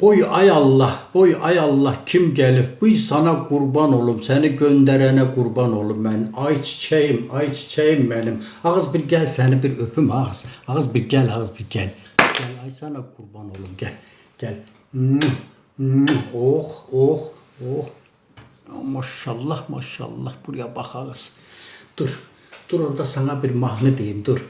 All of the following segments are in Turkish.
Boy ay Allah, boy ay Allah kim gelip bu sana kurban olum, seni gönderene kurban olum ben. Ay çiçeğim, ay çiçeğim benim. Ağız bir gel seni bir öpüm ağız. Ağız bir gel, ağız bir gel. Gel ay sana kurban olum gel. Gel. Oh, oh, oh. Maşallah, maşallah. Buraya bak ağız. Dur, dur orada sana bir mahne diyeyim, dur.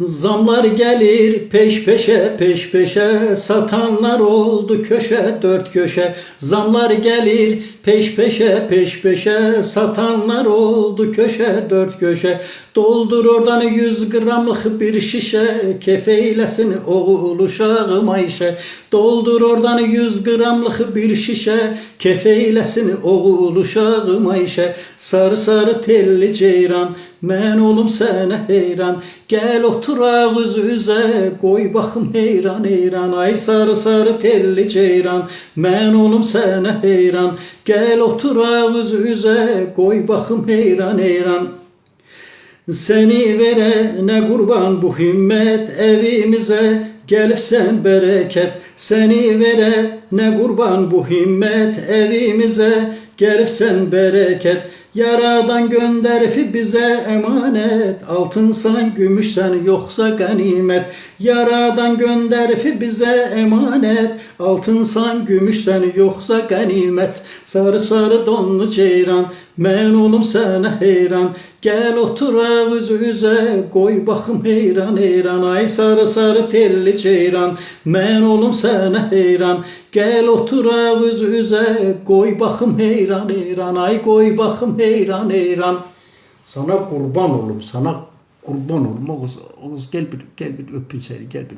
Zamlar gelir peş peşe peş peşe. Satanlar oldu köşe dört köşe. Zamlar gelir peş peşe peş peşe. Satanlar oldu köşe dört köşe. Doldur oradan yüz gramlık bir şişe. Kefeylesin oğul uşağım Ayşe. Doldur oradan yüz gramlık bir şişe. Kefeylesin oğul uşağım Ayşe. Sarı sarı telli ceyran men olum sene heyran gel otur ağız üze koy bakım heyran heyran ay sarı sarı telli ceyran. Men olum sene heyran gel otur ağız üze koy bakım heyran heyran. Seni verene kurban bu himmet evimize gelirsen bereket Seni verene kurban bu himmet evimize. Gelirsen bereket Yaradan gönderip bize emanet. Altınsan gümüşsen yoksa ganimet. Yaradan gönderip bize emanet. Altınsan gümüşsen yoksa ganimet. Sarı sarı donlu ceyran Men olum sana heyran. Gel otur ağız üze Koy bakım heyran heyran. Ay sarı sarı telli ceyran Men olum sana heyran. Gel otur ağız üze Koy bakım heyran heyran. Ay koy bakım heyran heyran. Sana kurban olum sana kurban olum. Oğuz, Oğuz gel bir gel bir öpün seni gel bir